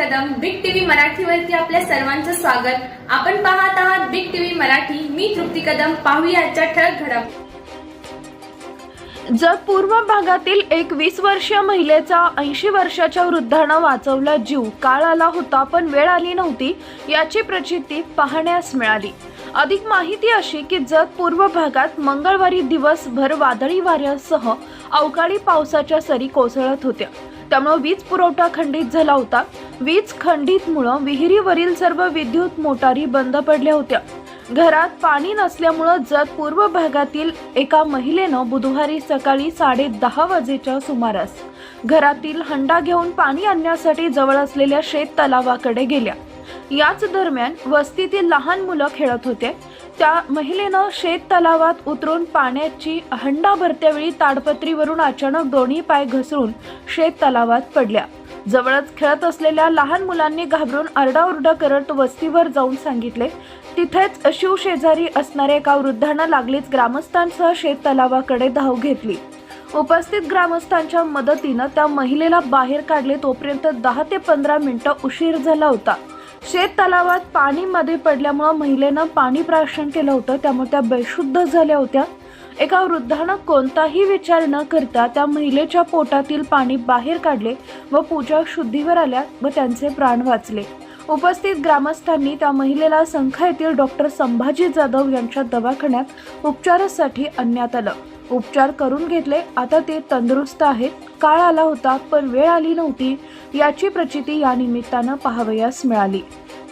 मराठीवरती आपल्या सर्वांचं स्वागत. आपण पाहत आहात बिग टीव्ही मराठी. मी तृप्ती कदम. पाहूया आजच्या ठळक घडम. जर पूर्व भागातील एक वीस वर्षीय महिलेचा ऐंशी वर्षाच्या वृद्धानं वाचवला जीव काळ आला होता पण वेळ आली नव्हती याची प्रचिती पाहण्यास मिळाली. अधिक माहिती अशी की जत पूर्व भागात मंगळवारी दिवसभर वादळी वाऱ्यासह अवकाळी पावसाच्या सरी कोसळत होत्या. त्यामुळं वीज पुरवठा खंडित झाला होता. वीज खंडितमुळं विहिरीवरील सर्व विद्युत मोटारी बंद पडल्या होत्या. घरात पाणी नसल्यामुळं जत पूर्व भागातील एका महिलेनं बुधवारी सकाळी साडे दहा वाजेच्या सुमारास घरातील हंडा घेऊन पाणी आणण्यासाठी जवळ असलेल्या शेत तलावाकडे गेल्या. याच दरम्यान वस्तीतील लहान मुलं खेळत होते त्या महिलेनं शेत तलावात उतरून पाण्याची हंडा भरत्यावेळी ताडपत्रीवरून अचानक दोन्ही पाय घसरून शेत तलावात पडल्या. जवळच खेळत असलेल्या लहान मुलांनी घाबरून आरडाओरडा करत वस्तीवर जाऊन सांगितले तिथेच शिवशेजारी असणाऱ्या एका वृद्धानं लागलीच ग्रामस्थांसह शेत तलावाकडे धाव घेतली. उपस्थित ग्रामस्थांच्या मदतीनं त्या महिलेला बाहेर काढले तोपर्यंत दहा ते पंधरा मिनिटं उशीर झाला होता. शेत तलावात पाणी मध्ये पडल्यामुळं महिलेनं पाणी प्राशन केलं होतं. त्यामुळे त्या बेशुद्ध झाल्या होत्या. एका वृद्धानं कोणताही विचार न करता त्या महिलेच्या पोटातील पाणी बाहेर काढले व पूजा शुद्धीवर आल्या व त्यांचे प्राण वाचले. उपस्थित ग्रामस्थांनी त्या महिलेला संखा येथील डॉक्टर संभाजी जाधव यांच्या दवाखान्यात उपचारासाठी आणण्यात आलं. उपचार करून घेतले. आता ते तंदुरुस्त आहेत. काळ आला होता पण वेळ आली नव्हती. याची प्रचिती या निमित्तानं पाहावयास मिळाली.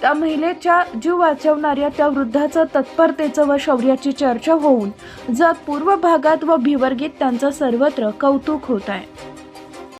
त्या महिलेच्या जीव वाचवणाऱ्या त्या वृद्धाचं तत्परतेचं व शौर्याची चर्चा होऊन जग पूर्व भागात व भिवर्गीत त्यांचं सर्वत्र कौतुक होत आहे.